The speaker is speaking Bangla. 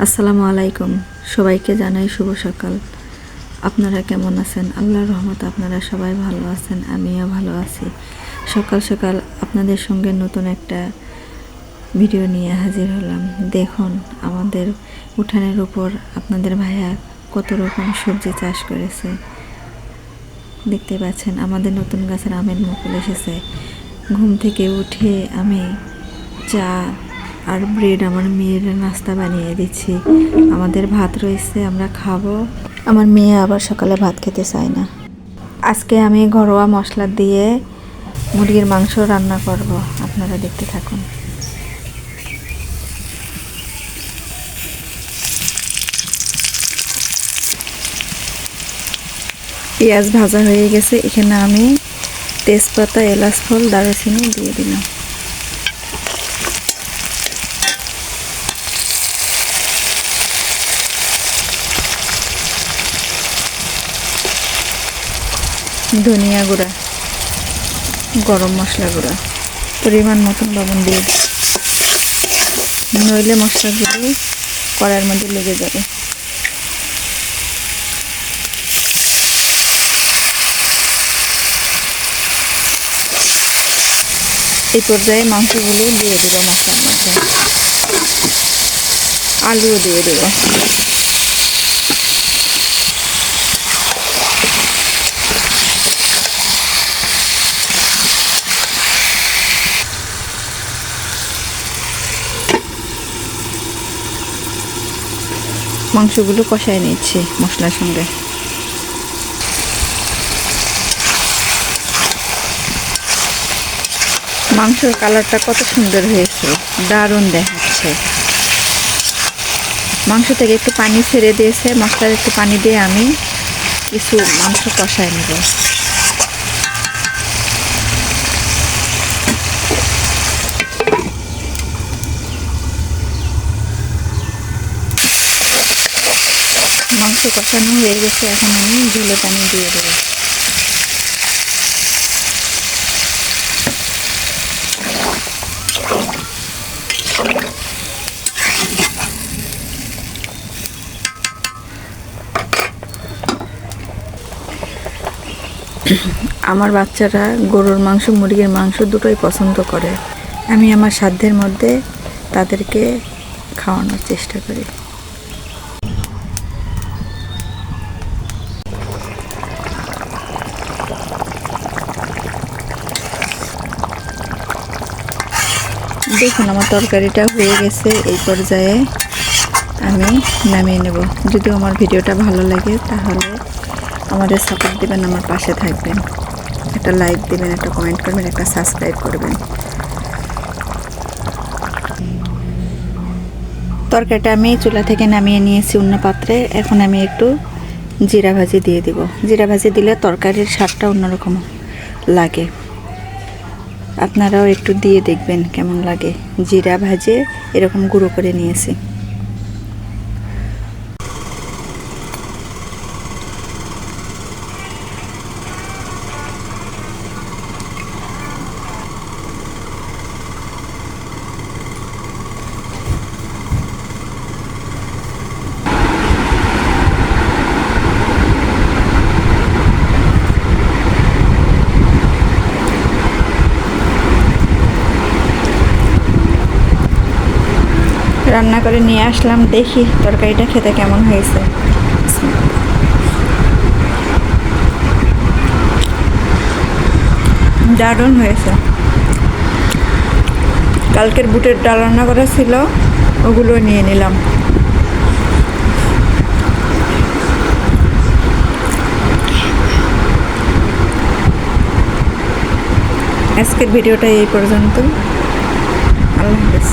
আসসালামু আলাইকুম। সবাইকে জানাই শুভ সকাল। আপনারা কেমন আছেন? আল্লাহর রহমত আপনারা সবাই ভালো আছেন, আমিও ভালো আছি। সকাল সকাল আপনাদের সঙ্গে নতুন একটা ভিডিও নিয়ে হাজির হলাম। দেখুন, আমাদের উঠানের উপর আপনাদের ভাইয়া কত রকম সবজি চাষ করেছে। দেখতে পাচ্ছেন, আমাদের নতুন গাছের আমের মুকুল এসেছে। ঘুম থেকে উঠে আমি চা আর ব্রেড আমার মেয়ের নাস্তা বানিয়ে দিচ্ছি। আমাদের ভাত রয়েছে, আমরা খাব। আমার মেয়ে আবার সকালে ভাত খেতে চায় না। আজকে আমি ঘরোয়া মশলা দিয়ে মুরগির মাংস রান্না করব। আপনারা দেখতে থাকুন। পেঁয়াজ ভাজা হয়ে গেছে। এখানে আমি তেজপাতা, এলাচ, ফল, দারুচিনি দিয়ে দিলাম। ধনিয়া গুঁড়া, গরম মশলা গুঁড়া, পরিমাণ মতন লবণ দিয়ে নইলে মশলাগুলো কড়ার মধ্যে লেগে যাবে। এই পর্যায়ে মাংসগুলো দিয়ে দেবো মশলার মধ্যে। আলুও দিয়ে দেবো মাংসগুলো কষায় নিচ্ছি মশলার সঙ্গে। মাংসের কালারটা কত সুন্দর হয়েছে, দারুণ দেখাচ্ছে। মাংস থেকে একটু পানি ছেড়ে দিয়েছে, মশলার একটু পানি দিয়ে আমি কিছু মাংস কষায় নেব। মাংস কষানো হয়ে গেছে এখন আমি ঝোলে পানি দিয়ে দেবো। আমার বাচ্চারা গরুর মাংস, মুরগির মাংস দুটোই পছন্দ করে। আমি আমার সাধ্যের মধ্যে তাদেরকে খাওয়ানোর চেষ্টা করি। দেখুন, আমার তরকারিটা হয়ে গেছে। এই পর্যায়ে আমি নামিয়ে নেব। যদি আমার ভিডিওটা ভালো লাগে, তাহলে আমাদের সাপোর্ট দেবেন, আমার পাশে থাকবেন। একটা লাইক দেবেন, একটা কমেন্ট করবেন, একটা সাবস্ক্রাইব করবেন। তরকারিটা আমি চুলা থেকে নামিয়ে নিয়েছি অন্য পাত্রে। এখন আমি একটু জিরা ভাজি দিয়ে দিব। জিরা ভাজি দিলে তরকারির স্বাদটা অন্যরকম লাগে। আপনারাও একটু দিয়ে দেখবেন কেমন লাগে। জিরা ভাজে এরকম গুঁড়ো করে নিয়েছি। রান্না করে নিয়ে আসলাম, দেখি তরকারিটা খেতে কেমন হয়েছে। দারুণ হয়েছে। কালকের বুটের ডাল রান্না করা ছিল, ওগুলো নিয়ে নিলাম। আজকের ভিডিওটা এই পর্যন্ত। আল্লাহ হাফেজ।